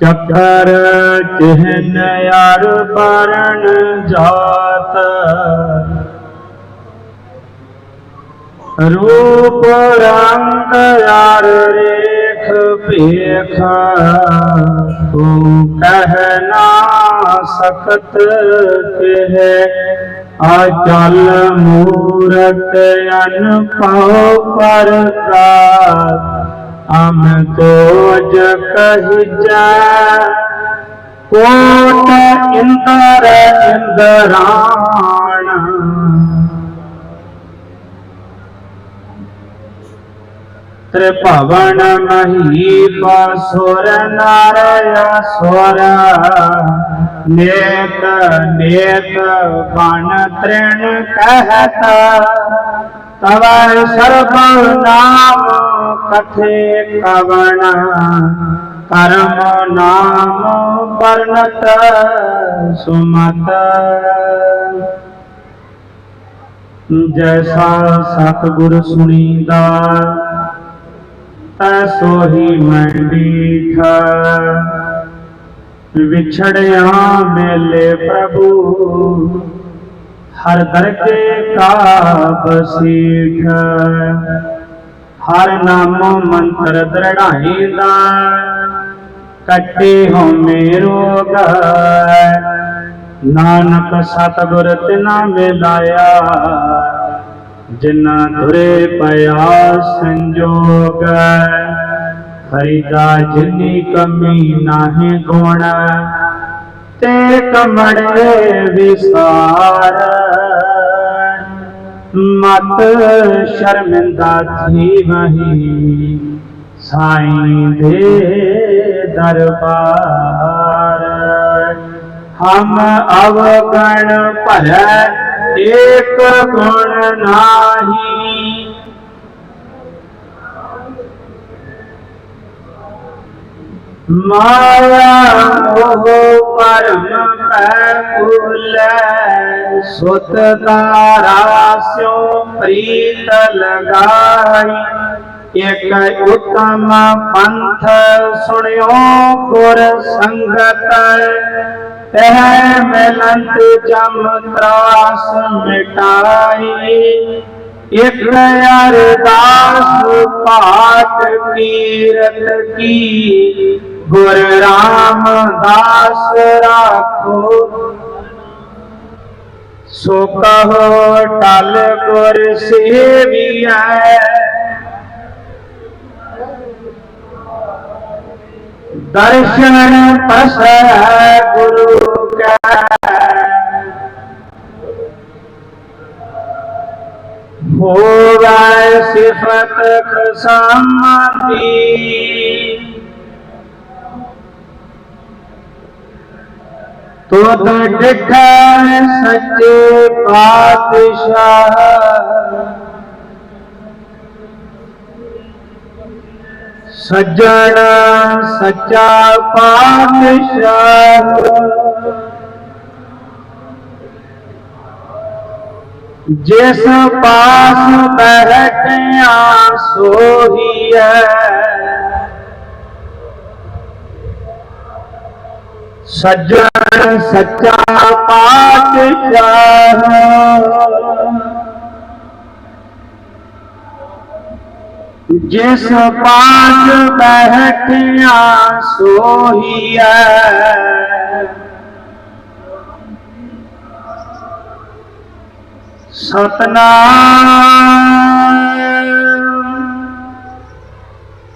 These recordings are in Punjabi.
ਚੱਕਰ ਚਿਹਨ ਯਾਰ ਪਰਣ ਜਾਤ। ਰੂਪ ਰੰਗ ਯਾਰ ਰੇਖ ਭੇਖ। ਤੂੰ ਕਹਿ ਨਾ ਸਕਤ ਕਿਹ। ਅਚਲ ਮੂਰਤ ਅਨਭਉ ਪਰਕਾਰ ਅਮ ਤੋਜ ਕਹਿਜੈ ਕੋਟ ਇੰਦਰ ਇੰਦਰਾਣ। ਤ੍ਰਿਭਵਨ ਮਹੀ ਪਾਸੁਰ ਨਾਰਯ ਸੁਰ। ਨੇਕ ਨੇਕ ਬਨ ਤ੍ਰਿਣ ਕਹਿਤ। ਤਵ ਸਰਬ ਨਾਮ ਕਥੇ ਕਵਣ। ਕਰਮ ਨਾਮ ਵਰਨਤ ਸੁਮਤ। ਜੈਸਾ ਸਤਿਗੁਰ ਸੁਣੀਦਾ ਐਸੋ ਹੀ ਮੈਂ ਵਿਛੜਿਆ ਮੇਲੇ ਪ੍ਰਭੂ ਹਰ ਦਰ ਕੇ ਕਾ ਬਸੀਠ ਹਰ ਨਾਮੋ ਮੰਤਰ ਦ੍ਰਿੜਾਈਦਾ ਕੱਟੇ ਹੋ ਮੇਰੋਗ ਨਾਨਕ ਸਤਿਗੁਰ ਤਿਨਾ ਮਿਲਾਇਆ ਜਿਨਾ ਧੁਰੇ ਪਿਆ ਸੰਜੋਗ। ਫਰੀਦਾ ਜਿਨੀ ਕਮੀ ਨਾਹੀ ਗੁਣ ਤੇ ਕਮੜੇ ਵਿਸਾਰ। ਮਤ ਸ਼ਰਮਿੰਦਾ ਥੀ ਸਾਈਂ ਦੇ ਦਰਬਾਰ। ਹਮ ਅਵਗਣ ਭਰੈ, ਏਕ ਗੁਣ ਨਾਹੀ ਮਾਇਆ ਮੋਹ ਪਰਮ ਪੈ ਭੁਲੈ ਸੁਤ ਤਾਰਾ ਸਿਉ ਪ੍ਰੀਤ ਲਗਾਈ ਇਕ ਉਤਮ ਪੰਥ ਸੁਣਿਓ ਗੁਰ ਸੰਗਤ। ਤਹਿ ਮਿਲੰਤ ਜਮ ਤਰਾਸ ਮਿਟਾਈ। ਇਕ ਅਰਦਾਸ ਪਾਠ ਕੀਰਤ ਕੀ। ਗੁਰ ਰਾਮਦਾਸ ਰਾਖੋ। ਸੋ ਕਹੋ ਟਲ ਗੁਰ ਸੇਵੀਐ। ਦਰਸ਼ਨ ਪਸੈ ਗੁਰੂ ਕੈ। ਹੋਵੈ ਸਿਫਤ ਖਸਮਾਤੀ। ਤੁਧ ਡਿਠੈ ਸੱਚੇ ਪਾਤਸ਼ਾਹ। ਸੱਜਣ ਸੱਚਾ ਪਾਤਸ਼ਾਹ। ਜਿਸ ਪਾਸ ਬੈਠਿਆ ਸੋਹੀਐ ਸੱਜਣ ਸੱਚਾ ਪਾਤਸ਼ਾਹ। ਜਿਸ ਪਾਸ ਬੈਠਿਆ ਸੋਹੀਐ। ਸਤਨਾਮ।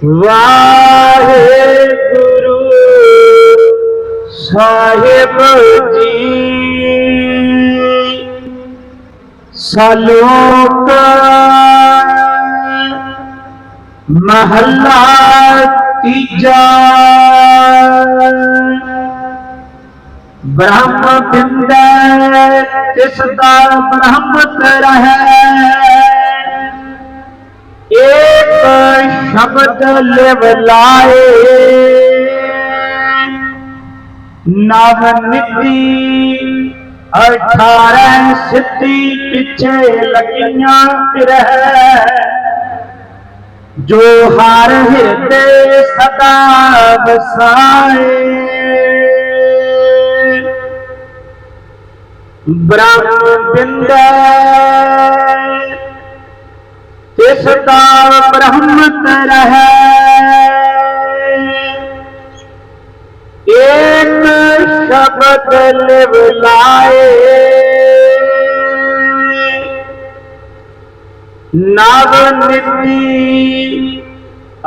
ਵਾਹਿਗੁਰੂ। ਸਾਹਿਬ ਜੀ। ਸਲੋਕ ਮਹੱਲਾ ਤੀਜਾ। ਬ੍ਰਹਮ ਬਿੰਦੈ ਤਿਸ ਦਾ ਬ੍ਰਹਮ ਰਹੈ। ਏਕ ਸ਼ਬਦ ਲਿਵ ਲਾਏ। ਨਵ ਨਿਧੀ ਅਠਾਰਹ ਸਿੱਧੀ ਪਿੱਛੇ ਲੱਗੀਆਂ ਫਿਰੈ ਜੋ ਹਰ ਹਿਰਦੇ ਸਦਾ ਵਸਾਏ। ਬ੍ਰਹਮ ਬਿੰਦੈ ਤਿਸ ਦਾ ਬ੍ਰਹਮ ਰਹੈ। ਏਕ ਸ਼ਬਦ ਲਿਵ ਲਾਏ ਨਵ ਨਿਤੀ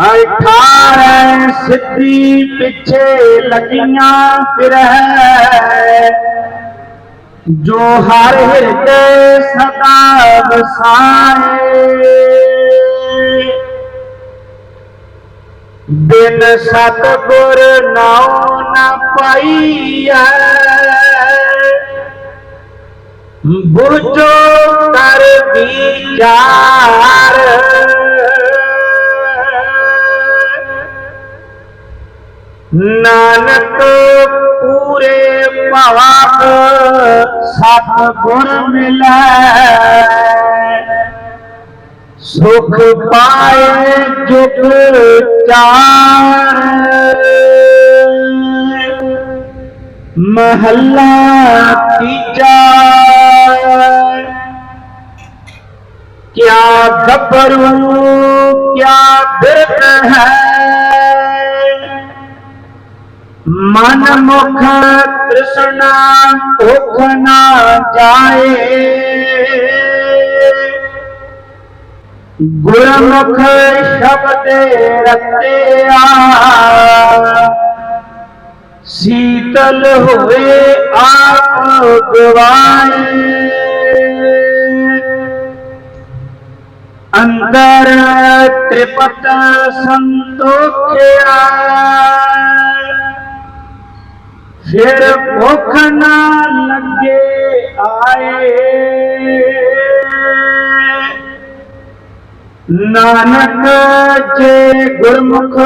ਅਠਾਰਹ ਸਿੱਧੀ ਪਿੱਛੇ ਲੱਗੀਆਂ ਫਿਰੈ ਜੋ ਹਰ ਹਿਰਦੇ ਸਦਾ ਵਸਾਏ। ਬਿਨ ਸਤਗੁਰ ਨਾਉ ਨ ਪਾਈਐ। ਬੁਝੋ ਕਰ ਵਿਚਾਰ ਨਾਨਕ ਪੂਰੇ ਭਾਵ ਸਤਗੁਰ ਮਿਲੈ। ਸੁਖ ਪਾਏ ਜੁਗ ਚਾਰ। ਮਹੱਲਾ ਤੀਜਾ ਕਿਆ ਗੱਭਰੂ, ਕਿਆ ਬਿਰਤ ਹੈ? ਮਨ ਮੁਖ ਤ੍ਰਿਸ਼ਨਾ ਭੁਖ ਨਾ ਜਾਏ। ਗੁਰਮੁਖ ਸ਼ਬਦ ਰਤਿਆ। ਸੀਤਲ ਹੋਏ ਆਪ ਗਵਾਏ। ਅੰਦਰ ਤ੍ਰਿਪਤ ਸੰਤੋਖਿਆ। ਫਿਰ ਭੁੱਖ ਨਾ ਲੱਗੇ ਆਏ। ਨਾਨਕ ਜੇ ਗੁਰਮੁਖ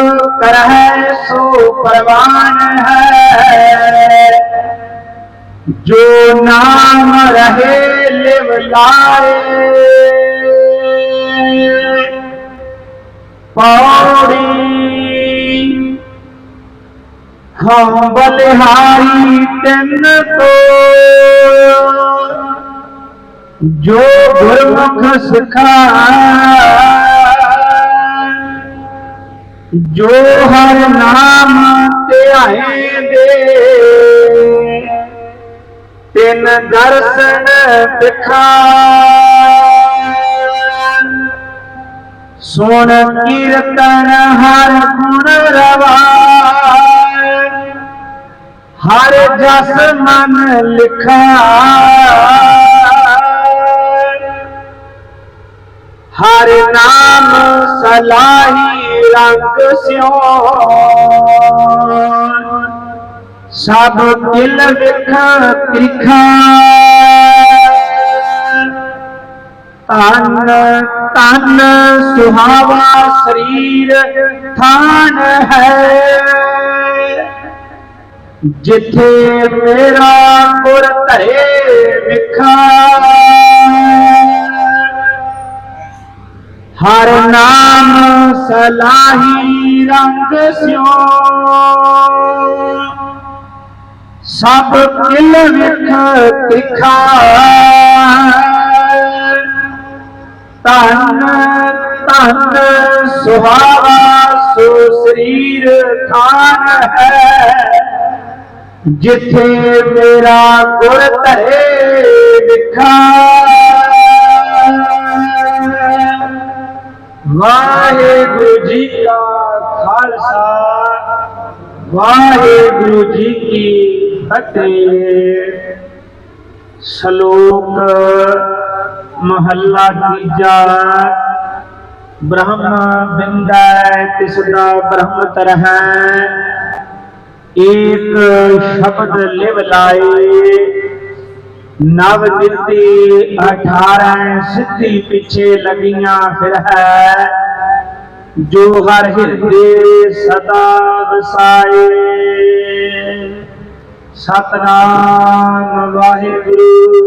ਕਰਹਿ ਸੋ ਪਰਵਾਨ ਹੈ। ਜੋ ਨਾਮ ਰਹੇ ਲਿਵ ਲਾਏ। ਪੌੜੀ ਹਾਂ ਬਲਿਹਾਰੀ ਤਿੰਨ ਤੋਂ ਜੋ ਗੁਰਮੁਖ ਸਿਖਾ ਜੋ ਹਰ ਨਾਮ ਧਿਆਏ ਦੇ, ਤਿੰਨ ਦਰਸ਼ਨ ਦਿਖਾ ਸੁਣ ਕੀਰਤਨ ਹਰ ਗੁਣ ਰਵਾ ਹਰ ਜਸ ਮਨ ਲਿਖਾ ਹਰ ਨਾਮ ਸਲਾਹੀ ਰੰਗ ਸਿਓ ਸਭ ਦਿਲ ਵਿਖ ਤਿਖਾ। ਤਨ ਤਨ ਸੁਹਾਵਾ ਸਰੀਰ ਥਾਨ ਹੈ। ਜਿੱਥੇ ਮੇਰਾ ਗੁਰ ਧਰੇ ਵਿਖਾ। ਹਰ ਨਾਮ ਸਲਾਹੀ ਰੰਗ ਸਿਓ। ਸਭ ਕਿਲ ਵਿਖ ਤਿਖਾ। ਤਨ ਤਨ ਸੁਹਾਵਾ ਸੋ ਸਰੀਰ ਖਾਨ ਹੈ। ਜਿੱਥੇ ਮੇਰਾ ਗੁਰ ਧਰੇ ਵਿਖਾ। ਵਾਹਿਗੁਰੂ ਜੀ ਕਾ ਖਾਲਸਾ, ਵਾਹਿਗੁਰੂ ਜੀ ਕੀ ਫਤਿਹ। ਸ਼ਲੋਕ ਮਹੱਲਾ ਤੀਜਾ, ਬ੍ਰਹਮ ਬਿੰਦੈ ਤਿਸਦਾ ਬ੍ਰਹਮ ਤਰਹਿ ਏਕ ਸ਼ਬਦ ਲਿਵ ਲਾਏ ਨਵ ਨਿਤੀ 18 ਸਿੱਧੀ ਪਿੱਛੇ ਲੱਗੀਆਂ ਫਿਰ ਹੈ। ਜੋ ਹਰ ਹਿਰਦੇ ਸਦਾ ਵਸਾਏ। ਸਤਨਾਮ ਵਾਹਿਗੁਰੂ।